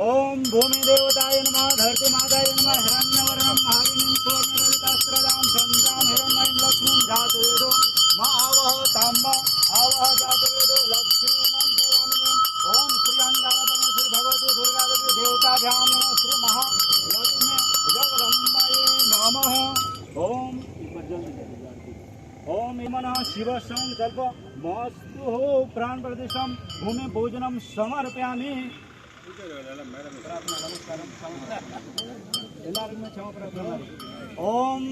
ओम भूमि देवताय नमः धरती माताय नमः, हिरण्यवर्णम महाविनीं सुवर्णललितास्त्रदां संजां हिरण्मयीं लक्ष्मीं जातवेदो मा आवह ताम्बा आवह जातवेदो लक्ष्मीमं देवामिनीं ॐ श्रीअङ्गारपणे श्रीभगवती दुर्गावती देवताभ्यां नमः श्रीमहालक्ष्मी जगदम्बायै नमः। ॐ ओम इमन शिव संकल्प मस्तु प्राण प्रतिष्ठम भूमि भोजनम समर्पयामी। ओम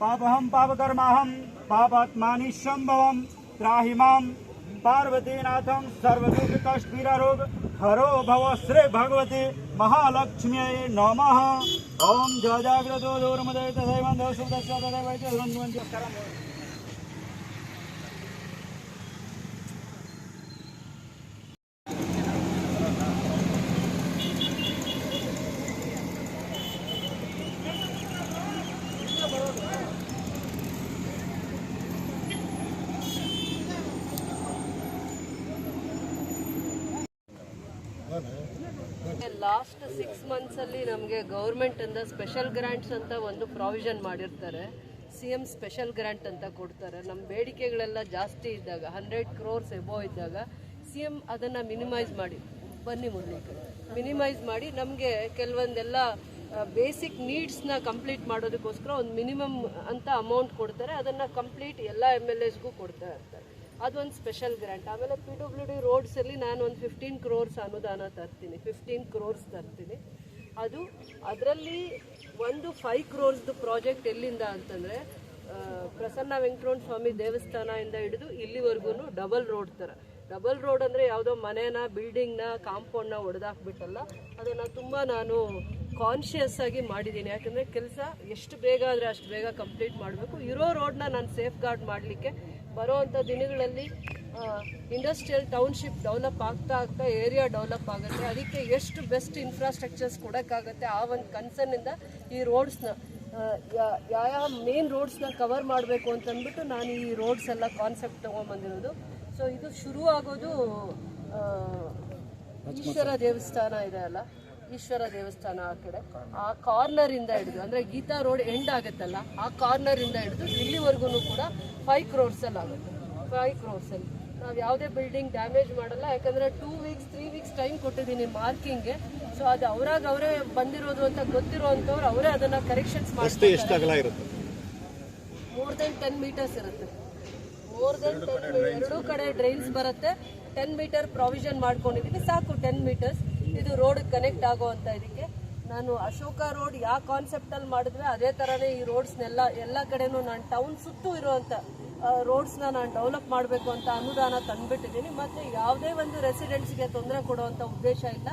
पापहम पापकर्माहम पापात्मानि संभवम त्राहि माम पार्वतीनाथं सर्वदुख रोग हरो भव श्री भगवती महालक्ष्म्यै नमः। ओम जय जाग्रतो दूरमदय तदैवं दोषुदस्य ಮಂತ್ಸಲ್ಲಿ ನಮಗೆ ಗೌರ್ಮೆಂಟಿಂದ ಸ್ಪೆಷಲ್ ಗ್ರ್ಯಾಂಟ್ಸ್ ಅಂತ ಒಂದು ಪ್ರಾವಿಷನ್ ಮಾಡಿರ್ತಾರೆ. ಸಿ ಎಂ ಸ್ಪೆಷಲ್ ಗ್ರ್ಯಾಂಟ್ ಅಂತ ಕೊಡ್ತಾರೆ. ನಮ್ಮ ಬೇಡಿಕೆಗಳೆಲ್ಲ ಜಾಸ್ತಿ ಇದ್ದಾಗ ಹಂಡ್ರೆಡ್ ಕ್ರೋರ್ಸ್ ಎಬೋ ಇದ್ದಾಗ ಸಿ ಎಂ ಅದನ್ನು ಮಿನಿಮೈಸ್ ಮಾಡಿ. ಬನ್ನಿ ಮೊದಲು ಮಿನಿಮೈಸ್ ಮಾಡಿ. ನಮಗೆ ಕೆಲವೊಂದೆಲ್ಲ ಬೇಸಿಕ್ ನೀಡ್ಸ್ನ ಕಂಪ್ಲೀಟ್ ಮಾಡೋದಕ್ಕೋಸ್ಕರ ಒಂದು ಮಿನಿಮಮ್ ಅಂತ ಅಮೌಂಟ್ ಕೊಡ್ತಾರೆ. ಅದನ್ನು ಕಂಪ್ಲೀಟ್ ಎಲ್ಲ ಎಂ ಎಲ್ ಎಸ್ಗೂ ಕೊಡ್ತಾ ಇರ್ತಾರೆ. ಅದೊಂದು ಸ್ಪೆಷಲ್ ಗ್ರ್ಯಾಂಟ್ ಆಮೇಲೆ ಪಿ ಡಬ್ಲ್ಯೂ ಡಿ ರೋಡ್ಸಲ್ಲಿ ನಾನು ಒಂದು ಫಿಫ್ಟೀನ್ ಕ್ರೋರ್ಸ್ ಅನುದಾನ ತರ್ತೀನಿ. ಫಿಫ್ಟೀನ್ ಕ್ರೋರ್ಸ್ ತರ್ತೀನಿ. ಅದು ಅದರಲ್ಲಿ ಒಂದು ಫೈವ್ ಕ್ರೋರ್ಸ್ದು ಪ್ರಾಜೆಕ್ಟ್ ಎಲ್ಲಿಂದ ಅಂತಂದರೆ ಪ್ರಸನ್ನ ವೆಂಕಟರಮಣ ಸ್ವಾಮಿ ದೇವಸ್ಥಾನದಿಂದ ಹಿಡಿದು ಇಲ್ಲಿವರೆಗೂ ಡಬಲ್ ರೋಡ್ ಥರ ಡಬಲ್ ರೋಡ್ ಅಂದರೆ ಯಾವುದೋ ಮನೇನ ಬಿಲ್ಡಿಂಗ್ನ ಕಾಂಪೌಂಡ್ನ ಒಡೆದಾಕ್ಬಿಟ್ಟಲ್ಲ, ಅದನ್ನು ತುಂಬ ನಾನು ಕಾನ್ಷಿಯಸ್ ಆಗಿ ಮಾಡಿದ್ದೀನಿ ಯಾಕಂದರೆ ಕೆಲಸ ಎಷ್ಟು ಬೇಗ ಆದರೆ ಅಷ್ಟು ಬೇಗ ಕಂಪ್ಲೀಟ್ ಮಾಡಬೇಕು. ಇರೋ ರೋಡ್ನ ನಾನು ಸೇಫ್ ಗಾರ್ಡ್ ಮಾಡಲಿಕ್ಕೆ ಬರೋವಂಥ ದಿನಗಳಲ್ಲಿ ಇಂಡಸ್ಟ್ರಿಯಲ್ ಟೌನ್ಶಿಪ್ ಡೆವಲಪ್ ಆಗ್ತಾ ಆಗ್ತಾ ಏರಿಯಾ ಡೆವಲಪ್ ಆಗುತ್ತೆ. ಅದಕ್ಕೆ ಎಷ್ಟು ಬೆಸ್ಟ್ ಇನ್ಫ್ರಾಸ್ಟ್ರಕ್ಚರ್ಸ್ ಕೊಡೋಕ್ಕಾಗತ್ತೆ ಆ ಒಂದು ಕನ್ಸರ್ನಿಂದ ಈ ರೋಡ್ಸ್ನ ಯಾವ ಮೇನ್ ರೋಡ್ಸ್ನ ಕವರ್ ಮಾಡಬೇಕು ಅಂತಂದ್ಬಿಟ್ಟು ನಾನು ಈ ರೋಡ್ಸ್ ಎಲ್ಲ ಕಾನ್ಸೆಪ್ಟ್ ತೊಗೊಂಬಂದಿರೋದು. ಸೊ ಇದು ಶುರು ಆಗೋದು ಈಶ್ವರ ದೇವಸ್ಥಾನ ಇದೆ ಅಲ್ಲ? ಈಶ್ವರ ದೇವಸ್ಥಾನ ಆ ಕಡೆ. ಆ ಕಾರ್ನರ್ ಇಂದ ಹಿಡಿದು ಅಂದ್ರೆ ಗೀತಾ ರೋಡ್ ಎಂಡ್ ಆಗುತ್ತಲ್ಲ ಆ ಕಾರ್ನರ್ ಇಂದ ಹಿಡಿದು ಇಲ್ಲಿವರೆಗೂ ಕೂಡ ಫೈವ್ ಕ್ರೋರ್ಸ್ ಅಲ್ಲಿ ಆಗುತ್ತೆ ಫೈವ್ ಕ್ರೋರ್ಸ್ ಅಲ್ಲಿ. ನಾವು ಯಾವುದೇ ಬಿಲ್ಡಿಂಗ್ ಡ್ಯಾಮೇಜ್ ಮಾಡಲ್ಲ. ಯಾಕಂದ್ರೆ two weeks three weeks time ಕೊಟ್ಟಿದ್ದೀನಿ ಮಾರ್ಕಿಂಗ್ಗೆ ಸೊ ಅದು ಅವರಾಗ ಅವರೇ ಬಂದಿರೋದು ಅಂತ ಗೊತ್ತಿರೋಂಥವ್ರು ಅವರೇ ಅದನ್ನ ಕರೆಕ್ಷನ್ಸ್ ಮಾಡ್ತಾರೆ ಮೋರ್ ದೆನ್ ಟೆನ್ ಮೀಟರ್ಸ್ ಇರುತ್ತೆ. ಮೋರ್ ದೆನ್ ಟೆನ್ ಎರಡೂ ಕಡೆ ಡ್ರೈನ್ಸ್ ಬರುತ್ತೆ. ಟೆನ್ ಮೀಟರ್ ಪ್ರಾವಿಷನ್ ಮಾಡ್ಕೊಂಡಿದ್ದೀನಿ ಸಾಕು ಟೆನ್ ಮೀಟರ್ಸ್ ಇದು ರೋಡ್ ಕನೆಕ್ಟ್ ಆಗೋ ಅಂತ ಇದಕ್ಕೆ. ನಾನು ಅಶೋಕ ರೋಡ್ ಯಾವ ಕಾನ್ಸೆಪ್ಟಲ್ಲಿ ಮಾಡಿದ್ವಿ ಅದೇ ಥರನೇ ಈ ರೋಡ್ಸ್ನೆಲ್ಲ ಎಲ್ಲ ಕಡೆನೂ ನಾನು ಟೌನ್ ಸುತ್ತೂ ಇರುವಂಥ ರೋಡ್ಸ್ನ ನಾನು ಡೆವಲಪ್ ಮಾಡಬೇಕು ಅಂತ ಅನುದಾನ ತಂದುಬಿಟ್ಟಿದ್ದೀನಿ. ಮತ್ತು ಯಾವುದೇ ಒಂದು ರೆಸಿಡೆಂಟ್ಸ್ಗೆ ತೊಂದರೆ ಕೊಡುವಂಥ ಉದ್ದೇಶ ಇಲ್ಲ.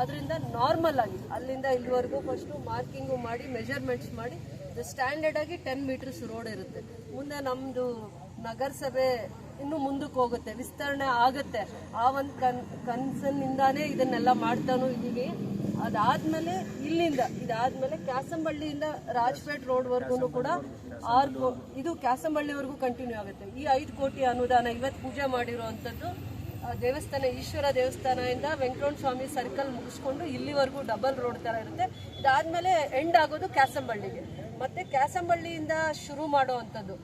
ಅದರಿಂದ ನಾರ್ಮಲ್ ಆಗಿ, ಅಲ್ಲಿಂದ ಇಲ್ಲಿವರೆಗೂ ಫಸ್ಟು ಮಾರ್ಕಿಂಗು ಮಾಡಿ ಮೆಜರ್ಮೆಂಟ್ಸ್ ಮಾಡಿ ಸ್ಟ್ಯಾಂಡರ್ಡ್ ಆಗಿ ಟೆನ್ ಮೀಟರ್ಸ್ ರೋಡ್ ಇರುತ್ತೆ. ಮುಂದೆ ನಮ್ಮದು ನಗರಸಭೆ ಇನ್ನೂ ಮುಂದಕ್ಕೆ ಹೋಗುತ್ತೆ, ವಿಸ್ತರಣೆ ಆಗುತ್ತೆ. ಆ ಒಂದು ಕನ್ ಕನ್ಸನ್ನಿಂದಾನೇ ಇದನ್ನೆಲ್ಲ ಮಾಡ್ತಾನೂ ಇದ್ದೀವಿ. ಅದಾದ್ಮೇಲೆ ಇಲ್ಲಿಂದ, ಇದಾದ್ಮೇಲೆ ಕ್ಯಾಸಂಬಳ್ಳಿಯಿಂದ ರಾಜ್ಪೇಟ್ ರೋಡ್ವರೆಗೂ ಕೂಡ ಆರು ಇದು ಕ್ಯಾಸಂಬಳ್ಳಿವರೆಗೂ ಕಂಟಿನ್ಯೂ ಆಗುತ್ತೆ. ಈ ಐದು ಕೋಟಿ ಅನುದಾನ ಇವತ್ತು ಪೂಜೆ ಮಾಡಿರುವಂಥದ್ದು ದೇವಸ್ಥಾನ, ಈಶ್ವರ ದೇವಸ್ಥಾನದಿಂದ ವೆಂಕಟರಮಣ ಸ್ವಾಮಿ ಸರ್ಕಲ್ ಮುಗಿಸ್ಕೊಂಡು ಇಲ್ಲಿವರೆಗೂ ಡಬಲ್ ರೋಡ್ ಥರ ಇರುತ್ತೆ. ಇದಾದ್ಮೇಲೆ ಎಂಡ್ ಆಗೋದು ಕ್ಯಾಸಂಬಳ್ಳಿಗೆ. ಮತ್ತೆ ಕ್ಯಾಸಂಬಳ್ಳಿಯಿಂದ ಶುರು ಮಾಡುವಂಥದ್ದು.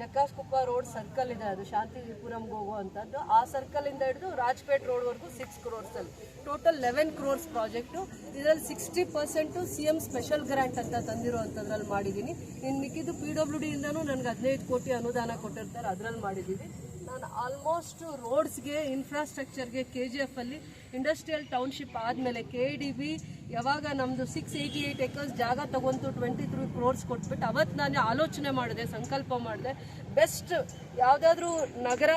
ಜಕ್ಕಾಸ್ಕೊಪ್ಪ ರೋಡ್ ಸರ್ಕಲ್ ಇದೆ, ಅದು ಶಾಂತಿಪುರಂಗೆ ಹೋಗುವಂಥದ್ದು ಆ ಸರ್ಕಲ್ ಇಂದ ಹಿಡಿದು ರಾಜ್ಪೇಟ್ ರೋಡ್ವರೆಗೂ ಸಿಕ್ಸ್ ಕ್ರೋರ್ಸ್ ಅಲ್ಲಿ. ಟೋಟಲ್ ಲೆವೆನ್ ಕ್ರೋರ್ಸ್ ಪ್ರಾಜೆಕ್ಟು ಇದರಲ್ಲಿ sixty percent C M special grant ಅಂತ ತಂದಿರುವಂಥದ್ರಲ್ಲಿ ಮಾಡಿದ್ದೀನಿ. ಇನ್ನು ಮಿಕ್ಕಿದ್ದು ಪಿ ಡಬ್ಲ್ಯೂ ಡಿಯಿಂದನೂ ನನಗೆ ಹದಿನೈದು ಕೋಟಿ ಅನುದಾನ ಕೊಟ್ಟಿರ್ತಾರೆ, ಅದರಲ್ಲಿ ಮಾಡಿದ್ದೀವಿ ನಾನು ಆಲ್ಮೋಸ್ಟ್ ರೋಡ್ಸ್ಗೆ ಇನ್ಫ್ರಾಸ್ಟ್ರಕ್ಚರ್ಗೆ ಕೆ ಜಿ ಅಲ್ಲಿ ಇಂಡಸ್ಟ್ರಿಯಲ್ ಟೌನ್ಶಿಪ್ ಆದಮೇಲೆ ಕೆ ಡಿ ಬಿ ಯಾವಾಗ ನಮ್ಮದು ಸಿಕ್ಸ್ ಏಯ್ಟಿ ಏಯ್ಟ್ ಎಕರ್ಸ್ ಜಾಗ ತೊಗೊಂತು ಟ್ವೆಂಟಿ ತ್ರೀ ಕ್ರೋರ್ಸ್ ಕೊಟ್ಬಿಟ್ಟು ಅವತ್ತು ನಾನು ಆಲೋಚನೆ ಮಾಡಿದೆ, ಸಂಕಲ್ಪ ಮಾಡಿದೆ. ಬೆಸ್ಟ್ ಯಾವುದಾದ್ರೂ ನಗರ,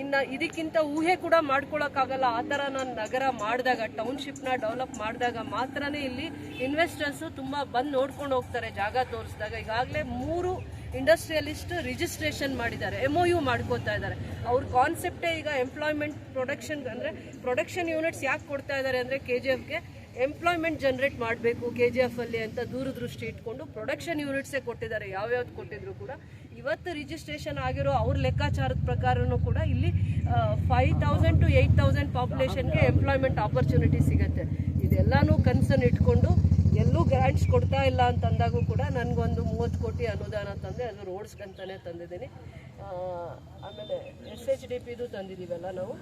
ಇನ್ನು ಇದಕ್ಕಿಂತ ಊಹೆ ಕೂಡ ಮಾಡ್ಕೊಳ್ಳೋಕ್ಕಾಗಲ್ಲ ಆ ಥರ ನಾನು ನಗರ ಮಾಡಿದಾಗ ಟೌನ್ಶಿಪ್ನ ಡೆವಲಪ್ ಮಾಡಿದಾಗ ಮಾತ್ರನೇ ಇಲ್ಲಿ ಇನ್ವೆಸ್ಟರ್ಸು ತುಂಬ ಬಂದು ನೋಡ್ಕೊಂಡು ಹೋಗ್ತಾರೆ, ಜಾಗ ತೋರಿಸಿದಾಗ. ಈಗಾಗಲೇ ಮೂರು ಇಂಡಸ್ಟ್ರಿಯಲಿಸ್ಟ್ ರಿಜಿಸ್ಟ್ರೇಷನ್ ಮಾಡಿದ್ದಾರೆ ಎಂ ಒ ಯು ಮಾಡ್ಕೋತಾ ಇದ್ದಾರೆ. ಅವ್ರ ಕಾನ್ಸೆಪ್ಟೇ ಈಗ ಎಂಪ್ಲಾಯ್ಮೆಂಟ್ ಪ್ರೊಡಕ್ಷನ್ ಅಂದರೆ ಪ್ರೊಡಕ್ಷನ್ ಯೂನಿಟ್ಸ್ ಯಾಕೆ ಕೊಡ್ತಾ ಇದ್ದಾರೆ ಅಂದರೆ ಕೆ ಜಿ ಎಫ್ಗೆ ಎಂಪ್ಲಾಯ್ಮೆಂಟ್ ಜನರೇಟ್ ಮಾಡಬೇಕು ಕೆ ಜಿ ಎಫ್ ಅಲ್ಲಿ ಅಂತ ದೂರದೃಷ್ಟಿ ಇಟ್ಕೊಂಡು ಪ್ರೊಡಕ್ಷನ್ ಯೂನಿಟ್ಸೇ ಕೊಟ್ಟಿದ್ದಾರೆ, ಯಾವ್ಯಾವ್ದು ಕೊಟ್ಟಿದ್ರು ಕೂಡ. ಇವತ್ತು ರಿಜಿಸ್ಟ್ರೇಷನ್ ಆಗಿರೋ ಅವ್ರ ಲೆಕ್ಕಾಚಾರದ ಪ್ರಕಾರನೂ ಕೂಡ ಇಲ್ಲಿ five thousand to eight thousand ಪಾಪ್ಯುಲೇಷನ್ಗೆ employment opportunity ಸಿಗುತ್ತೆ. ಇದೆಲ್ಲನೂ ಕನ್ಸರ್ನ್ ಇಟ್ಕೊಂಡು ಎಲ್ಲೂ ಗ್ರಾಂಟ್ಸ್ ಕೊಡ್ತಾ ಇಲ್ಲ ಅಂತ ಅಂದಾಗೂ ಕೂಡ ನನಗೊಂದು ಮೂವತ್ತು ಕೋಟಿ ಅನುದಾನ ತಂದೆ, ಅದು ರೋಡ್ಸ್ಗೆ ತಂದಿದ್ದೀನಿ. ಆಮೇಲೆ ಎಸ್ ಎಚ್ ಡಿ ಪಿದು ತಂದಿದ್ದೀವಲ್ಲ ನಾವು?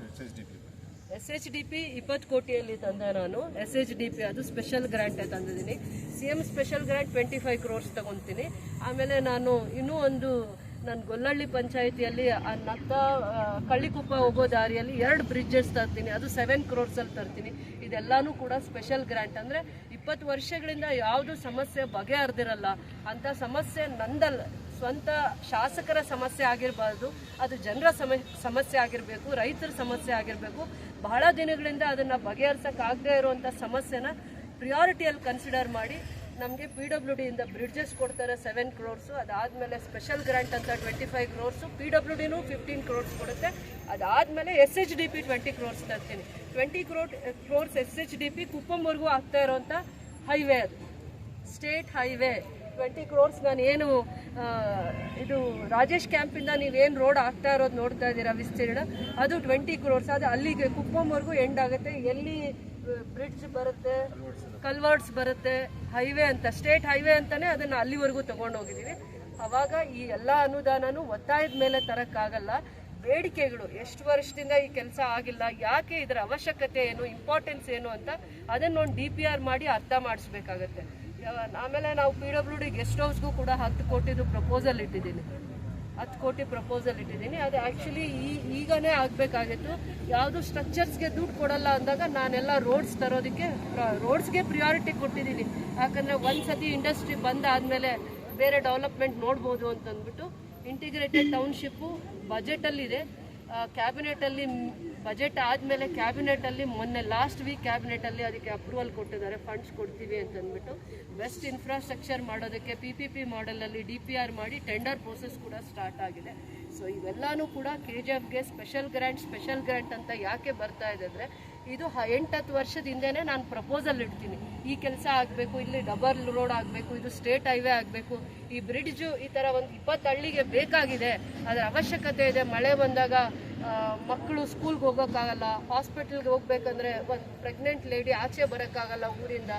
ಇಪ್ಪತ್ತು ಕೋಟಿಯಲ್ಲಿ ತಂದೆ ನಾನು. ಎಸ್ ಎಚ್ ಡಿ ಪಿ ಅದು ಸ್ಪೆಷಲ್ ಗ್ರ್ಯಾಂಟೇ ತಂದಿದ್ದೀನಿ. C M special grant twenty five crores ತಗೊತೀನಿ. ಆಮೇಲೆ ನಾನು ಇನ್ನೂ ಒಂದು ನಾನು ಗೊಲ್ಲಹಳ್ಳಿ ಪಂಚಾಯಿತಿಯಲ್ಲಿ, ಆ ನತ್ತ ಕಳ್ಳಿಕುಪ್ಪ ಹೋಗೋ ದಾರಿಯಲ್ಲಿ ಎರಡು ಬ್ರಿಡ್ಜಸ್ ತರ್ತೀನಿ. ಅದು ಸೆವೆನ್ ಕ್ರೋರ್ಸಲ್ಲಿ ತರ್ತೀನಿ. ಇದೆಲ್ಲನೂ ಕೂಡ ಸ್ಪೆಷಲ್ ಗ್ರ್ಯಾಂಟ್ ಅಂದರೆ ಇಪ್ಪತ್ತು ವರ್ಷಗಳಿಂದ ಯಾವುದು ಸಮಸ್ಯೆ ಬಗೆಹರಿದಿರಲ್ಲ. ಅಂತ ಸಮಸ್ಯೆ ನಂದಲ್ಲ ಸ್ವಂತ ಶಾಸಕರ ಸಮಸ್ಯೆ ಆಗಿರಬಾರ್ದು, ಅದು ಜನರ ಸಮ ಸಮಸ್ಯೆ ಆಗಿರಬೇಕು, ರೈತರ ಸಮಸ್ಯೆ ಆಗಿರಬೇಕು. ಬಹಳ ದಿನಗಳಿಂದ ಅದನ್ನು ಬಗೆಹರಿಸೋಕ್ಕಾಗದೇ ಇರುವಂಥ ಸಮಸ್ಯೆನ ಪ್ರಿಯಾರಿಟಿಯಲ್ಲಿ ಕನ್ಸಿಡರ್ ಮಾಡಿ ನಮಗೆ ಪಿ ಡಬ್ಲ್ಯೂ ಡಿಯಿಂದ ಬ್ರಿಡ್ಜಸ್ ಕೊಡ್ತಾರೆ ಸೆವೆನ್ ಕ್ರೋರ್ಸು ಅದಾದಮೇಲೆ ಸ್ಪೆಷಲ್ ಗ್ರ್ಯಾಂಟ್ ಅಂತ twenty five crores P W ಡಿನೂ fifteen crores ಕೊಡುತ್ತೆ. ಅದಾದಮೇಲೆ S H D P twenty crores ತರ್ತೀನಿ. Twenty crore crores S H D P ಕುಪ್ಪಂವರೆಗೂ ಆಗ್ತಾ ಇರೋಂಥ ಹೈವೇ ಅದು. ಸ್ಟೇಟ್ ಹೈವೇ ಟ್ವೆಂಟಿ ಕ್ರೋರ್ಸ್ ನಾನು ಏನು ಇದು ರಾಜೇಶ್ ಕ್ಯಾಂಪಿಂದ ನೀವೇನು ರೋಡ್ ಆಗ್ತಾ ಇರೋದು ನೋಡ್ತಾ ಇದ್ದೀರಾ ವಿಸ್ತೀರ್ಣ? ಅದು ಟ್ವೆಂಟಿ ಕ್ರೋರ್ಸ್ ಅದು ಅಲ್ಲಿಗೆ ಕುಪ್ಪಂವರೆಗೂ ಎಂಡ್ ಆಗುತ್ತೆ. ಎಲ್ಲಿ ಬ್ರಿಡ್ಜ್ ಬರುತ್ತೆ ಕಲ್ವರ್ಡ್ಸ್ ಬರುತ್ತೆ, ಹೈವೇ ಅಂತ, ಸ್ಟೇಟ್ ಹೈವೇ ಅಂತಾನೆ ಅದನ್ನ ಅಲ್ಲಿವರೆಗೂ ತಗೊಂಡೋಗಿದ್ದೀವಿ. ಅವಾಗ ಈ ಎಲ್ಲ ಅನುದಾನನೂ ಒತ್ತಾಯದ ಮೇಲೆ ತರಕ್ಕಾಗಲ್ಲ. ಬೇಡಿಕೆಗಳು, ಎಷ್ಟು ವರ್ಷದಿಂದ ಈ ಕೆಲಸ ಆಗಿಲ್ಲ, ಯಾಕೆ ಇದರ ಅವಶ್ಯಕತೆ ಏನು ಇಂಪಾರ್ಟೆನ್ಸ್ ಏನು ಅಂತ ಅದನ್ನೊಂದು ಡಿ ಪಿ ಆರ್ ಮಾಡಿ ಅರ್ಥ ಮಾಡಿಸ್ಬೇಕಾಗತ್ತೆ. ಆಮೇಲೆ ನಾವು ಪಿ ಡಬ್ಲ್ಯೂ ಡಿ ಗೆಸ್ಟ್ ಹೌಸ್ಗೂ ಕೂಡ ಹತ್ತು ಕೋಟಿದು ಪ್ರಪೋಸಲ್ ಇಟ್ಟಿದ್ದೀನಿ ಹತ್ತು ಕೋಟಿ ಪ್ರಪೋಸಲ್ ಇಟ್ಟಿದ್ದೀನಿ. ಅದು ಆ್ಯಕ್ಚುಲಿ ಈ ಈಗನೇ ಆಗಬೇಕಾಗಿತ್ತು. ಯಾವುದು ಸ್ಟ್ರಕ್ಚರ್ಸ್ಗೆ ದುಡ್ಡು ಕೊಡಲ್ಲ ಅಂದಾಗ ನಾನೆಲ್ಲ ರೋಡ್ಸ್ ತರೋದಕ್ಕೆ ರೋಡ್ಸ್ಗೆ ಪ್ರಿಯಾರಿಟಿ ಕೊಟ್ಟಿದ್ದೀನಿ. ಯಾಕಂದರೆ ಒಂದು ಸತಿ ಇಂಡಸ್ಟ್ರಿ ಬಂದಾದಮೇಲೆ ಬೇರೆ ಡೆವಲಪ್ಮೆಂಟ್ ನೋಡ್ಬೋದು ಅಂತಂದ್ಬಿಟ್ಟು ಇಂಟಿಗ್ರೇಟೆಡ್ ಟೌನ್ಶಿಪ್ಪು ಬಜೆಟಲ್ಲಿದೆ ಕ್ಯಾಬಿನೆಟಲ್ಲಿ ಬಜೆಟ್ ಆದಮೇಲೆ ಕ್ಯಾಬಿನೆಟಲ್ಲಿ ಮೊನ್ನೆ ಲಾಸ್ಟ್ ವೀಕ್ ಕ್ಯಾಬಿನೆಟಲ್ಲಿ ಅದಕ್ಕೆ ಅಪ್ರೂವಲ್ ಕೊಟ್ಟಿದ್ದಾರೆ ಫಂಡ್ಸ್ ಕೊಡ್ತೀವಿ ಅಂತ ಅಂದ್ಬಿಟ್ಟು. ಬೆಸ್ಟ್ ಇನ್ಫ್ರಾಸ್ಟ್ರಕ್ಚರ್ ಮಾಡೋದಕ್ಕೆ ಪಿ ಪಿ ಪಿ ಮಾಡೆಲಲ್ಲಿ ಡಿ ಪಿ ಆರ್ ಮಾಡಿ ಟೆಂಡರ್ ಪ್ರೋಸೆಸ್ ಕೂಡ ಸ್ಟಾರ್ಟ್ ಆಗಿದೆ. ಸೊ ಇವೆಲ್ಲನೂ ಕೂಡ ಕೆ ಜಿ ಎಫ್ಗೆ ಸ್ಪೆಷಲ್ ಗ್ರ್ಯಾಂಟ್ ಸ್ಪೆಷಲ್ ಗ್ರ್ಯಾಂಟ್ ಅಂತ ಯಾಕೆ ಬರ್ತಾ ಇದೆ ಅಂದರೆ, ಇದು ಎಂಟತ್ತು ವರ್ಷದ ನಾನು ಪ್ರಪೋಸಲ್ ಇಡ್ತೀನಿ. ಈ ಕೆಲಸ ಆಗಬೇಕು, ಇಲ್ಲಿ ಡಬಲ್ ರೋಡ್ ಆಗಬೇಕು, ಇದು ಸ್ಟೇಟ್ ಹೈವೇ ಆಗಬೇಕು. ಈ ಬ್ರಿಡ್ಜು ಈ ಥರ ಒಂದು ಇಪ್ಪತ್ತು ಹಳ್ಳಿಗೆ ಬೇಕಾಗಿದೆ. ಅದರ ಅವಶ್ಯಕತೆ ಇದೆ. ಮಳೆ ಬಂದಾಗ ಮಕ್ಕಳು ಸ್ಕೂಲ್ಗೆ ಹೋಗೋಕ್ಕಾಗಲ್ಲ, ಹಾಸ್ಪಿಟಲ್ಗೆ ಹೋಗ್ಬೇಕಂದ್ರೆ ಒಂದು ಪ್ರೆಗ್ನೆಂಟ್ ಲೇಡಿ ಆಚೆ ಬರೋಕ್ಕಾಗಲ್ಲ ಊರಿಂದ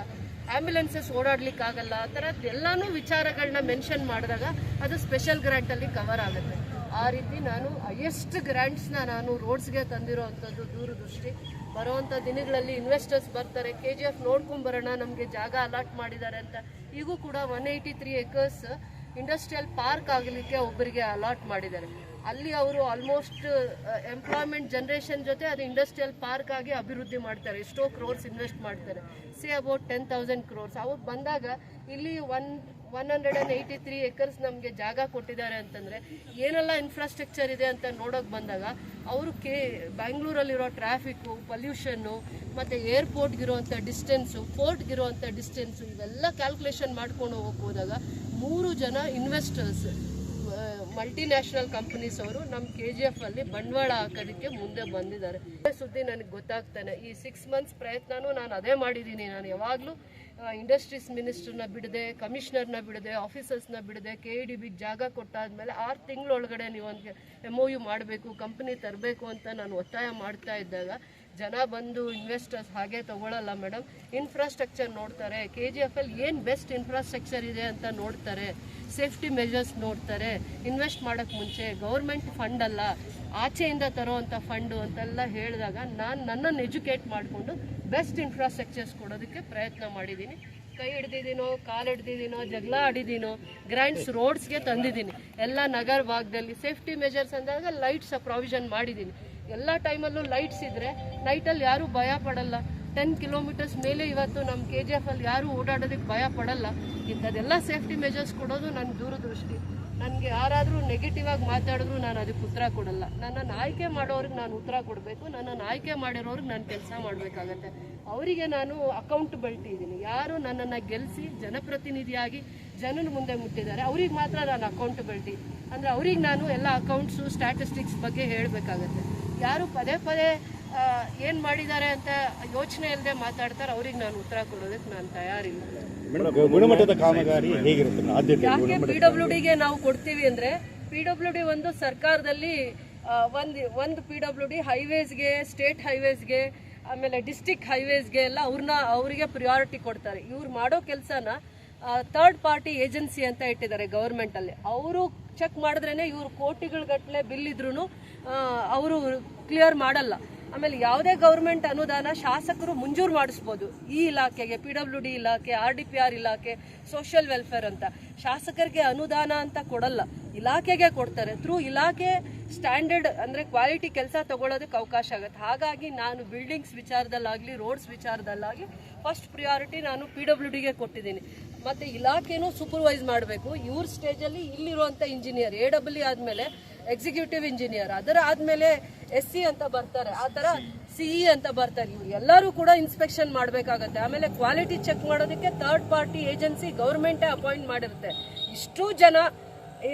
ಆ್ಯಂಬುಲೆನ್ಸಸ್ ಓಡಾಡ್ಲಿಕ್ಕಾಗಲ್ಲ, ಆ ಥರದ್ದು ಎಲ್ಲನೂ ವಿಚಾರಗಳನ್ನ ಮೆನ್ಷನ್ ಮಾಡಿದಾಗ ಅದು ಸ್ಪೆಷಲ್ ಗ್ರ್ಯಾಂಟಲ್ಲಿ ಕವರ್ ಆಗುತ್ತೆ. ಆ ರೀತಿ ನಾನು ಹೈಯೆಸ್ಟ್ ಗ್ರ್ಯಾಂಟ್ಸ್ನ ನಾನು ರೋಡ್ಸ್ಗೆ ತಂದಿರೋ ಅಂಥದ್ದು ದೂರದೃಷ್ಟಿ. ಬರುವಂಥ ದಿನಗಳಲ್ಲಿ ಇನ್ವೆಸ್ಟರ್ಸ್ ಬರ್ತಾರೆ ಕೆ ಜಿ ಎಫ್ ನೋಡ್ಕೊಂಬರೋಣ ನಮಗೆ ಜಾಗ ಅಲಾಟ್ ಮಾಡಿದ್ದಾರೆ ಅಂತ. ಈಗೂ ಕೂಡ one eighty three acres industrial park ಆಗಲಿಕ್ಕೆ ಒಬ್ಬರಿಗೆ ಅಲಾಟ್ ಮಾಡಿದ್ದಾರೆ. ಅಲ್ಲಿ ಅವರು ಆಲ್ಮೋಸ್ಟ್ ಎಂಪ್ಲಾಯ್ಮೆಂಟ್ ಜನ್ರೇಷನ್ ಜೊತೆ ಅದು ಇಂಡಸ್ಟ್ರಿಯಲ್ ಪಾರ್ಕ್ ಆಗಿ ಅಭಿವೃದ್ಧಿ ಮಾಡ್ತಾರೆ. ಎಷ್ಟೋ ಕ್ರೋರ್ಸ್ ಇನ್ವೆಸ್ಟ್ ಮಾಡ್ತಾರೆ. Say about ten thousand crores ಅವಾಗ ಬಂದಾಗ ಇಲ್ಲಿ one one hundred and eighty three acres ನಮಗೆ ಜಾಗ ಕೊಟ್ಟಿದ್ದಾರೆ ಅಂತಂದರೆ ಏನೆಲ್ಲ ಇನ್ಫ್ರಾಸ್ಟ್ರಕ್ಚರ್ ಇದೆ ಅಂತ ನೋಡೋಕೆ ಬಂದಾಗ ಅವರು ಕೆ ಬ್ಯಾಂಗ್ಳೂರಲ್ಲಿರೋ ಟ್ರಾಫಿಕ್ಕು ಪೊಲ್ಯೂಷನ್ನು ಮತ್ತು ಏರ್ಪೋರ್ಟ್ಗಿರುವಂಥ ಡಿಸ್ಟೆನ್ಸು ಫೋರ್ಟ್ಗಿರುವಂಥ ಡಿಸ್ಟೆನ್ಸು ಇವೆಲ್ಲ ಕ್ಯಾಲ್ಕುಲೇಷನ್ ಮಾಡ್ಕೊಂಡು ಹೋಗೋಕ್ಕೆ ಹೋದಾಗ ಮೂರು ಜನ ಇನ್ವೆಸ್ಟರ್ಸ್ ಮಲ್ಟಿನ್ಯಾಷನಲ್ ಕಂಪನೀಸ್ ಅವರು ನಮ್ಮ ಕೆ ಜಿ ಎಫ್ ಅಲ್ಲಿ ಬಂಡವಾಳ ಹಾಕೋದಕ್ಕೆ ಮುಂದೆ ಬಂದಿದ್ದಾರೆ. ಸುದ್ದಿ ನನಗೆ ಗೊತ್ತಾಗ್ತಾನೆ. ಈ ಸಿಕ್ಸ್ ಮಂತ್ಸ್ ಪ್ರಯತ್ನನೂ ನಾನು ಅದೇ ಮಾಡಿದ್ದೀನಿ ನಾನು ಯಾವಾಗಲೂ ಇಂಡಸ್ಟ್ರೀಸ್ ಮಿನಿಸ್ಟರ್ನ ಬಿಡದೆ ಕಮಿಷನರ್ನ ಬಿಡದೆ ಆಫೀಸರ್ಸ್ನ ಬಿಡದೆ ಕೆ ಇ ಡಿ ಬಿಗೆ ಜಾಗ ಕೊಟ್ಟಾದ್ಮೇಲೆ ಆರು ತಿಂಗಳೊಳಗಡೆ ನೀವು ಒಂದು ಎಂ ಒ ಯು ಮಾಡಬೇಕು ಕಂಪ್ನಿ ತರಬೇಕು ಅಂತ ನಾನು ಒತ್ತಾಯ ಮಾಡ್ತಾ ಇದ್ದಾಗ ಜನ ಬಂದು ಇನ್ವೆಸ್ಟರ್ಸ್ ಹಾಗೆ ತಗೊಳ್ಳಲ್ಲ ಮೇಡಮ್ ಇನ್ಫ್ರಾಸ್ಟ್ರಕ್ಚರ್ ನೋಡ್ತಾರೆ. ಕೆ ಜಿ ಎಫ್ ಅಲ್ಲಿ ಏನು ಬೆಸ್ಟ್ ಇನ್ಫ್ರಾಸ್ಟ್ರಕ್ಚರ್ ಇದೆ ಅಂತ ನೋಡ್ತಾರೆ. ಸೇಫ್ಟಿ ಮೆಜರ್ಸ್ ನೋಡ್ತಾರೆ. ಇನ್ವೆಸ್ಟ್ ಮಾಡೋಕ್ಕೆ ಮುಂಚೆ ಗೌರ್ಮೆಂಟ್ ಫಂಡ್ ಅಲ್ಲ, ಆಚೆಯಿಂದ ತರೋವಂಥ ಫಂಡು ಅಂತೆಲ್ಲ ಹೇಳಿದಾಗ ನಾನು ನನ್ನನ್ನು ಎಜುಕೇಟ್ ಮಾಡಿಕೊಂಡು ಬೆಸ್ಟ್ ಇನ್ಫ್ರಾಸ್ಟ್ರಕ್ಚರ್ಸ್ ಕೊಡೋದಕ್ಕೆ ಪ್ರಯತ್ನ ಮಾಡಿದ್ದೀನಿ. ಕೈ ಹಿಡ್ದಿದ್ದೀನೋ, ಕಾಲು ಹಿಡ್ದಿದ್ದೀನೋ, ಜಗಳ ಆಡಿದ್ದೀನೋ ಗ್ರ್ಯಾಂಡ್ಸ್ ರೋಡ್ಸ್ಗೆ ತಂದಿದ್ದೀನಿ. ಎಲ್ಲ ನಗರ ಭಾಗದಲ್ಲಿ ಸೇಫ್ಟಿ ಮೆಜರ್ಸ್ ಅಂದಾಗ ಲೈಟ್ಸ್ ಪ್ರಾವಿಷನ್ ಮಾಡಿದ್ದೀನಿ. ಎಲ್ಲ ಟೈಮಲ್ಲೂ ಲೈಟ್ಸ್ ಇದ್ದರೆ ನೈಟಲ್ಲಿ ಯಾರೂ ಭಯ ಪಡಲ್ಲ. ಟೆನ್ ಕಿಲೋಮೀಟರ್ಸ್ ಮೇಲೆ ಇವತ್ತು ನಮ್ಮ ಕೆ ಜಿ ಎಫ್ ಅಲ್ಲಿ ಯಾರೂ ಓಡಾಡೋದಕ್ಕೆ ಭಯ ಪಡಲ್ಲ. ಇಂಥದ್ದೆಲ್ಲ ಸೇಫ್ಟಿ ಮೆಜರ್ಸ್ ಕೊಡೋದು ನನ್ನ ದೂರದೃಷ್ಟಿ. ನನಗೆ ಯಾರಾದರೂ ನೆಗೆಟಿವ್ ಆಗಿ ಮಾತಾಡಿದ್ರು ನಾನು ಅದಕ್ಕೆ ಉತ್ತರ ಕೊಡಲ್ಲ. ನನ್ನನ್ನು ಆಯ್ಕೆ ಮಾಡೋರಿಗೆ ನಾನು ಉತ್ತರ ಕೊಡಬೇಕು. ನನ್ನನ್ನು ಆಯ್ಕೆ ಮಾಡಿರೋರಿಗೆ ನಾನು ಕೆಲಸ ಮಾಡಬೇಕಾಗತ್ತೆ. ಅವರಿಗೆ ನಾನು ಅಕೌಂಟ್ ಇದ್ದೀನಿ. ಯಾರು ನನ್ನನ್ನು ಗೆಲ್ಲಿಸಿ ಜನಪ್ರತಿನಿಧಿಯಾಗಿ ಜನನ ಮುಂದೆ ಮುಟ್ಟಿದ್ದಾರೆ, ಅವ್ರಿಗೆ ಮಾತ್ರ ನಾನು ಅಕೌಂಟಬಿಲಿಟಿ ಅಂದರೆ ಅವ್ರಿಗೆ ನಾನು ಎಲ್ಲ ಅಕೌಂಟ್ಸು ಸ್ಟ್ಯಾಟಿಸ್ಟಿಕ್ಸ್ ಬಗ್ಗೆ ಹೇಳಬೇಕಾಗತ್ತೆ. ಯಾರು ಪದೇ ಪದೇ ಏನು ಮಾಡಿದ್ದಾರೆ ಅಂತ ಯೋಚನೆ ಇಲ್ಲದೆ ಮಾತಾಡ್ತಾರೆ ಅವ್ರಿಗೆ ನಾನು ಉತ್ತರ ಕೊಡೋದಕ್ಕೆ ನಾನು ತಯಾರಿಲ್ಲ. ಗುಣಮಟ್ಟದ ಕಾಮಗಾರಿ ಯಾಕೆ ಪಿ ಡಬ್ಲ್ಯೂ ಡಿಗೆ ನಾವು ಕೊಡ್ತೀವಿ ಅಂದ್ರೆ ಪಿ ಡಬ್ಲ್ಯೂ ಡಿ ಒಂದು ಸರ್ಕಾರದಲ್ಲಿ ಒಂದು ಒಂದು ಪಿ ಡಬ್ಲ್ಯೂ ಡಿ ಹೈವೇಸ್ಗೆ ಸ್ಟೇಟ್ ಹೈವೇಸ್ಗೆ ಆಮೇಲೆ ಡಿಸ್ಟಿಕ್ ಹೈವೇಸ್ಗೆ ಎಲ್ಲ ಅವ್ರನ್ನ ಅವರಿಗೆ ಪ್ರಿಯಾರಿಟಿ ಕೊಡ್ತಾರೆ. ಇವ್ರು ಮಾಡೋ ಕೆಲಸನ ಥರ್ಡ್ ಪಾರ್ಟಿ ಏಜೆನ್ಸಿ ಅಂತ ಇಟ್ಟಿದ್ದಾರೆ ಗೌರ್ಮೆಂಟಲ್ಲಿ ಅವರು ಚೆಕ್ ಮಾಡಿದ್ರೇ ಇವರು ಕೋಟಿಗಳ ಗಟ್ಟಲೆ ಬಿಲ್ ಇದ್ರೂ ಅವರು ಕ್ಲಿಯರ್ ಮಾಡಲ್ಲ. ಆಮೇಲೆ ಯಾವುದೇ ಗೌರ್ಮೆಂಟ್ ಅನುದಾನ ಶಾಸಕರು ಮಂಜೂರು ಮಾಡಿಸ್ಬೋದು. ಈ ಇಲಾಖೆಗೆ ಪಿ ಡಬ್ಲ್ಯೂ ಡಿ ಇಲಾಖೆ ಆರ್ ಡಿ ಪಿ ಆರ್ ಇಲಾಖೆ ಸೋಷಿಯಲ್ ವೆಲ್ಫೇರ್ ಅಂತ. ಶಾಸಕರಿಗೆ ಅನುದಾನ ಅಂತ ಕೊಡಲ್ಲ. ಇಲಾಖೆಗೆ ಕೊಡ್ತಾರೆ. ಥ್ರೂ ಇಲಾಖೆ ಸ್ಟ್ಯಾಂಡರ್ಡ್ ಅಂದರೆ ಕ್ವಾಲಿಟಿ ಕೆಲಸ ತಗೊಳ್ಳೋದಕ್ಕೆ ಅವಕಾಶ ಆಗುತ್ತೆ. ಹಾಗಾಗಿ ನಾನು ಬಿಲ್ಡಿಂಗ್ಸ್ ವಿಚಾರದಲ್ಲಾಗಲಿ ರೋಡ್ಸ್ ವಿಚಾರದಲ್ಲಾಗಲಿ ಫಸ್ಟ್ ಪ್ರಿಯಾರಿಟಿ ನಾನು ಪಿ ಡಬ್ಲ್ಯೂ ಡಿಗೆ ಕೊಟ್ಟಿದ್ದೀನಿ. ಮತ್ತು ಇಲಾಖೆನೂ ಸೂಪರ್ವೈಸ್ ಮಾಡಬೇಕು. ಇವ್ರ ಸ್ಟೇಜಲ್ಲಿ ಇಲ್ಲಿರುವಂಥ ಇಂಜಿನಿಯರ್ ಎ ಡಬ್ಲ್ಯೂ ಆದಮೇಲೆ ಎಕ್ಸಿಕ್ಯೂಟಿವ್ ಇಂಜಿನಿಯರ್ ಅದರ ಆದಮೇಲೆ ಎಸ್ ಸಿ ಅಂತ ಬರ್ತಾರೆ. ಆ ಥರ ಸಿಇ ಅಂತ ಬರ್ತಾರೆ ಇವ್ರು. ಎಲ್ಲರೂ ಕೂಡ ಇನ್ಸ್ಪೆಕ್ಷನ್ ಮಾಡಬೇಕಾಗತ್ತೆ. ಆಮೇಲೆ ಕ್ವಾಲಿಟಿ ಚೆಕ್ ಮಾಡೋದಕ್ಕೆ ಥರ್ಡ್ ಪಾರ್ಟಿ ಏಜೆನ್ಸಿ ಗೌರ್ಮೆಂಟೇ ಅಪಾಯಿಂಟ್ ಮಾಡಿರುತ್ತೆ. ಇಷ್ಟು ಜನ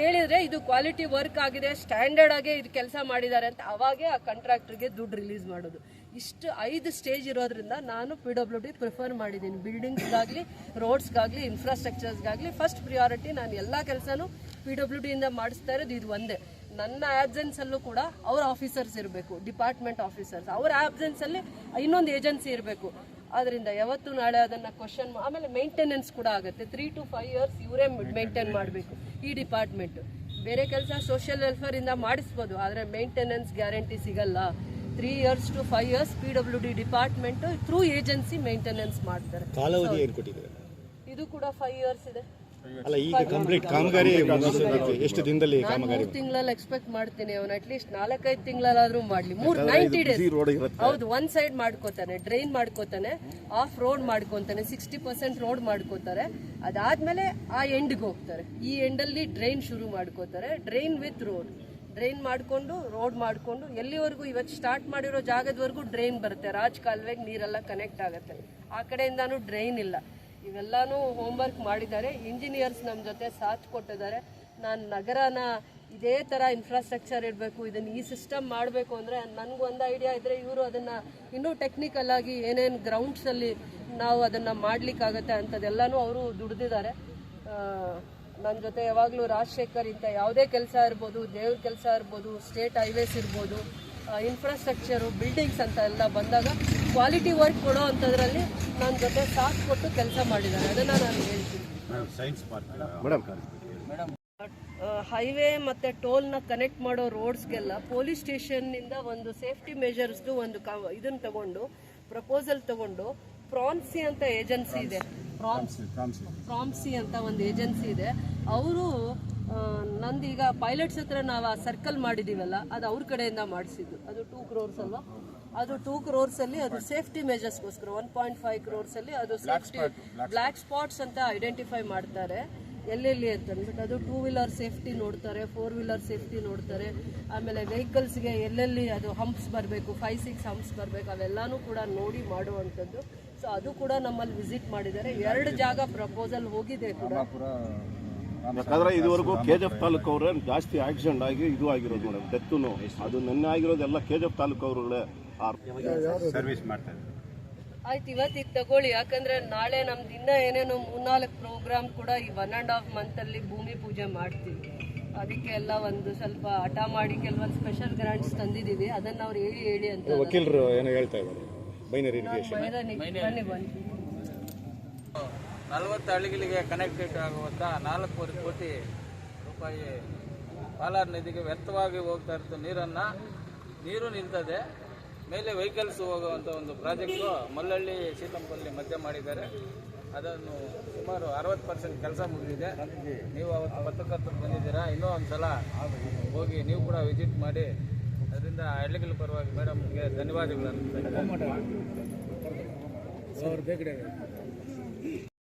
ಹೇಳಿದರೆ ಇದು ಕ್ವಾಲಿಟಿ ವರ್ಕ್ ಆಗಿದೆ ಸ್ಟ್ಯಾಂಡರ್ಡ್ ಆಗಿ ಇದು ಕೆಲಸ ಮಾಡಿದ್ದಾರೆ ಅಂತ ಅವಾಗೇ ಆ ಕಾಂಟ್ರಾಕ್ಟರ್ಗೆ ದುಡ್ಡು ರಿಲೀಸ್ ಮಾಡೋದು. ಇಷ್ಟು ಐದು ಸ್ಟೇಜ್ ಇರೋದ್ರಿಂದ ನಾನು ಪಿ ಡಬ್ಲ್ಯೂ ಡಿ ಪ್ರಿಫರ್ ಮಾಡಿದ್ದೀನಿ. ಬಿಲ್ಡಿಂಗ್ಸ್ಗಾಗಲಿ ರೋಡ್ಸ್ಗಾಗಲಿ ಇನ್ಫ್ರಾಸ್ಟ್ರಕ್ಚರ್ಸ್ಗಾಗಲಿ ಫಸ್ಟ್ ಪ್ರಿಯಾರಿಟಿ ನಾನು ಎಲ್ಲ ಕೆಲಸನೂ ಪಿ ಡಬ್ಲ್ಯೂ ಡಿಯಿಂದ ಮಾಡಿಸ್ತಾ ಇರೋದು ಇದು ಒಂದೇ. ನನ್ನ ಆಬ್ಸೆನ್ಸಲ್ಲೂ ಕೂಡ ಅವ್ರ ಆಫೀಸರ್ಸ್ ಇರಬೇಕು ಡಿಪಾರ್ಟ್ಮೆಂಟ್ ಆಫೀಸರ್ಸ್ ಅವ್ರ ಆಬ್ಸೆನ್ಸಲ್ಲಿ ಇನ್ನೊಂದು ಏಜೆನ್ಸಿ ಇರಬೇಕು. ಅದರಿಂದ ಯಾವತ್ತು ನಾಳೆ ಅದನ್ನು ಕ್ವಶನ್ ಆಮೇಲೆ ಮೇಂಟೆನೆನ್ಸ್ ಕೂಡ ಆಗುತ್ತೆ. ತ್ರೀ ಟು ಫೈವ್ ಇಯರ್ಸ್ ಇವರೇ ಮೇಂಟೈನ್ ಮಾಡಬೇಕು ಈ ಡಿಪಾರ್ಟ್ಮೆಂಟು ಬೇರೆ ಕೆಲಸ ಸೋಷಿಯಲ್ ವೆಲ್ಫೇರಿಂದ ಮಾಡಿಸ್ಬೋದು, ಆದರೆ ಮೇಂಟೆನೆನ್ಸ್ ಗ್ಯಾರಂಟಿ ಸಿಗಲ್ಲ. Three years to five years P W D department through agency maintenance ಮಾಡ್ತಾರೆ. ಕಾಲಾವಧಿ ಏನು ಕೊಟ್ಟಿದ್ದಾರೆ? ಇದು ಕೂಡ ಫೈವ್ ಇಯರ್ಸ್ ಇದೆ. ಅಲ್ಲ ಈಗ ಕಂಪ್ಲೀಟ್ ಕಾಮಗಾರಿ ಎಷ್ಟು ದಿನದಲ್ಲಿ ಕಾಮಗಾರಿ ಮೂರು ತಿಂಗಳಲ್ಲಿ ಎಕ್ಸ್ಪೆಕ್ಟ್ ಮಾಡ್ತೀನಿ ಅವನು ಅಟ್ಲೀಸ್ಟ್ ನಾಲ್ಕೈದು ತಿಂಗಳಲ್ಲಾದ್ರೂ ಮಾಡ್ಲಿ. ಮೂರ್ ನೈಂಟಿ ಡೇಸ್ ಹೌದು ಒನ್ ಸೈಡ್ ಮಾಡ್ಕೋತಾನೆ ಡ್ರೈನ್ ಮಾಡ್ಕೋತಾನೆ ಆಫ್ ರೋಡ್ ಮಾಡ್ಕೊತಾನೆ ಸಿಕ್ಸ್ಟಿ ಪರ್ಸೆಂಟ್ ರೋಡ್ ಮಾಡ್ಕೋತಾರೆ. ಅದಾದ್ಮೇಲೆ ಆ ಎಂಡ್ಗೆ ಹೋಗ್ತಾರೆ. ಈ ಎಂಡಲ್ಲಿ ಡ್ರೈನ್ ಶುರು ಮಾಡ್ಕೋತಾರೆ ಡ್ರೈನ್ ವಿತ್ ರೋಡ್ ಡ್ರೈನ್ ಮಾಡಿಕೊಂಡು, ರೋಡ್ ಮಾಡಿಕೊಂಡು, ಎಲ್ಲಿವರೆಗೂ ಇವತ್ತು ಸ್ಟಾರ್ಟ್ ಮಾಡಿರೋ ಜಾಗದವರೆಗೂ ಡ್ರೈನ್ ಬರುತ್ತೆ. ರಾಜ್ ಕಾಲುವೆಗೆ ನೀರೆಲ್ಲ ಕನೆಕ್ಟ್ ಆಗುತ್ತೆ. ಆ ಕಡೆಯಿಂದಾನು ಡ್ರೈನ್ ಇಲ್ಲ. ಇವೆಲ್ಲಾನು ಹೋಮ್ವರ್ಕ್ ಮಾಡಿದ್ದಾರೆ. ಇಂಜಿನಿಯರ್ಸ್ ನಮ್ಮ ಜೊತೆ ಸಾಥ್ ಕೊಟ್ಟಿದ್ದಾರೆ. ನಾನು ನಗರನ ಇದೇ ಥರ ಇನ್ಫ್ರಾಸ್ಟ್ರಕ್ಚರ್ ಇರಬೇಕು ಇದನ್ನು ಈ ಸಿಸ್ಟಮ್ ಮಾಡಬೇಕು ಅಂದರೆ ನನಗೊಂದು ಐಡಿಯಾ ಇದ್ದರೆ ಇವರು ಅದನ್ನು ಇನ್ನೂ ಟೆಕ್ನಿಕಲ್ ಆಗಿ ಏನೇನು ಗ್ರೌಂಡ್ಸಲ್ಲಿ ನಾವು ಅದನ್ನು ಮಾಡಲಿಕ್ಕಾಗತ್ತೆ ಅಂಥದ್ದೆಲ್ಲನೂ ಅವರು ದುಡ್ದಿದ್ದಾರೆ. ನನ್ನ ಜೊತೆ ಯಾವಾಗಲೂ ರಾಜಶೇಖರ್ ಇಂಥ ಯಾವುದೇ ಕೆಲಸ ಇರ್ಬೋದು ದೇವ್ರ ಕೆಲಸ ಇರ್ಬೋದು ಸ್ಟೇಟ್ ಹೈವೇಸ್ ಇರ್ಬೋದು ಇನ್ಫ್ರಾಸ್ಟ್ರಕ್ಚರು ಬಿಲ್ಡಿಂಗ್ಸ್ ಅಂತ ಎಲ್ಲ ಬಂದಾಗ ಕ್ವಾಲಿಟಿ ವರ್ಕ್ ಕೊಡೋ ಅಂಥದ್ರಲ್ಲಿ ನನ್ನ ಜೊತೆ ಸಾಥ್ ಕೊಟ್ಟು ಕೆಲಸ ಮಾಡಿದ್ದಾರೆ. ಅದನ್ನು ನಾನು ಹೇಳ್ತೀನಿ. ಹೈವೇ ಮತ್ತು ಟೋಲ್ನ ಕನೆಕ್ಟ್ ಮಾಡೋ ರೋಡ್ಸ್ಗೆಲ್ಲ ಪೊಲೀಸ್ ಸ್ಟೇಷನ್ನಿಂದ ಒಂದು ಸೇಫ್ಟಿ ಮೆಜರ್ಸ್ದು ಒಂದು ಕ ಇದನ್ನು ತಗೊಂಡು ಪ್ರಪೋಸಲ್ ತಗೊಂಡು ಪ್ರಾನ್ಸಿ ಅಂತ ಏಜೆನ್ಸಿ ಇದೆ. ಪ್ರಾನ್ಸ್ ಪ್ರಾಮ್ಸಿ. ಅಂತ ಒಂದು ಏಜೆನ್ಸಿ ಇದೆ. ಅವರು ನಂದು ಈಗ ಪೈಲಟ್ಸ್ ಹತ್ರ ನಾವು ಆ ಸರ್ಕಲ್ ಮಾಡಿದ್ದೀವಲ್ಲ ಅದು ಅವ್ರ ಕಡೆಯಿಂದ ಮಾಡಿಸಿದ್ದು. ಅದು ಟೂ ಕ್ರೋರ್ಸ್ ಅಲ್ವಾ? ಅದು ಟೂ ಕ್ರೋರ್ಸ್ ಅಲ್ಲಿ ಅದು ಸೇಫ್ಟಿ ಮೆಜರ್ಸ್ಗೋಸ್ಕರ ಒನ್ ಪಾಯಿಂಟ್ ಫೈವ್ ಕ್ರೋರ್ಸ್ ಅಲ್ಲಿ ಅದು ಸೇಫ್ಟಿ ಬ್ಲ್ಯಾಕ್ ಸ್ಪಾಟ್ಸ್ ಅಂತ ಐಡೆಂಟಿಫೈ ಮಾಡ್ತಾರೆ. ಎಲ್ಲೆಲ್ಲಿ ಅಂತ ಅಂದ್ಬಿಟ್ಟು ಅದು ಟೂ ವೀಲರ್ ಸೇಫ್ಟಿ ನೋಡ್ತಾರೆ ಫೋರ್ ವೀಲರ್ ಸೇಫ್ಟಿ ನೋಡ್ತಾರೆ. ಆಮೇಲೆ ವೆಹಿಕಲ್ಸ್ಗೆ ಎಲ್ಲೆಲ್ಲಿ ಅದು ಹಂಪ್ಸ್ ಬರಬೇಕು ಫೈವ್ ಸಿಕ್ಸ್ ಹಂಪ್ಸ್ ಬರಬೇಕು ಅವೆಲ್ಲನೂ ಕೂಡ ನೋಡಿ ಮಾಡುವಂಥದ್ದು. ಸೊ ಅದು ಕೂಡ ನಮ್ಮಲ್ಲಿ ವಿಸಿಟ್ ಮಾಡಿದ್ದಾರೆ. ಎರಡು ಜಾಗ ಪ್ರಪೋಸಲ್ ಹೋಗಿದೆ ಕೂಡ. ಯಾಕಂದ್ರೆ ಇದುವರೆಗೂ ಕೆ ಜಿ ಎಫ್ ತಾಲೂಕು ಅವರೇ ಜಾಸ್ತಿ ಆಕ್ಸಿಡೆಂಟ್ ಆಗಿ ಇದು ಆಗಿರೋದು ಮೇಡಮ್ ಡೆತ್ ಅದು ನಿನ್ನೆ ಆಗಿರೋದೆಲ್ಲ ಕೆ ಜಿ ಎಫ್ ತಾಲೂಕು ಅವರುಗಳೇ ಸರ್ವಿಸ್ ಮಾಡ್ತಾರೆ ಆಯ್ತು ಇವತ್ತಿಗೆ ತಗೊಳ್ಳಿ. ಯಾಕಂದ್ರೆ ನಾಳೆ ನಮ್ದು ಇನ್ನ ಏನೇನೋ ಮೂರ್ನಾಲ್ಕು ಪ್ರೋಗ್ರಾಮ್ ಕೂಡ ಈ ಒನ್ ಆ್ಯಂಡ್ ಹಾಫ್ ಮಂತಲ್ಲಿ ಭೂಮಿ ಪೂಜೆ ಮಾಡ್ತೀವಿ. ಅದಕ್ಕೆ ಎಲ್ಲ ಒಂದು ಸ್ವಲ್ಪ ಹಠ ಮಾಡಿ ಕೆಲವೊಂದು ಸ್ಪೆಷಲ್ ಗ್ರಾಂಟ್ಸ್ ತಂದಿದ್ದೀವಿ. ಅದನ್ನು ಅವ್ರು ಹೇಳಿ ಹೇಳಿ ಅಂತ ವಕೀಲರು ಏನೋ ಹೇಳ್ತಾ ಇದ್ದಾರೆ. ಬೈನರಿ ಇರಿಗೇಷನ್ ನಲವತ್ತು ಹಳ್ಳಿಗಳಿಗೆ ಕನೆಕ್ಟೆಡ್ ಆಗುವಂಥ ನಾಲ್ಕೂವರೆ ಕೋಟಿ ರೂಪಾಯಿ ಪಾಲಾರ್ ನದಿಗೆ ವ್ಯರ್ಥವಾಗಿ ಹೋಗ್ತಾ ಇರ್ತ ನೀರನ್ನು. ನೀರು ನಿಲ್ತದೆ ಮೇಲೆ ವೆಹಿಕಲ್ಸ್ ಹೋಗುವಂಥ ಒಂದು ಪ್ರಾಜೆಕ್ಟು ಮಲ್ಲಳ್ಳಿ ಸೀತಂಪಲ್ಲಿ ಮಧ್ಯ ಮಾಡಿದ್ದಾರೆ. ಅದನ್ನು ಸುಮಾರು ಅರವತ್ತು ಪರ್ಸೆಂಟ್ ಕೆಲಸ ಮುಗಿದಿದೆ. ನೀವು ಅವತ್ತು ಪತ್ರಕರ್ತರು ಬಂದಿದ್ದೀರಾ? ಇನ್ನೂ ಒಂದು ಸಲ ಹೋಗಿ ನೀವು ಕೂಡ ವಿಸಿಟ್ ಮಾಡಿ ಅದರಿಂದ ಹಳ್ಳಿಗಳ ಪರವಾಗಿ ಮೇಡಮ್ಗೆ ಧನ್ಯವಾದಗಳನ್ನು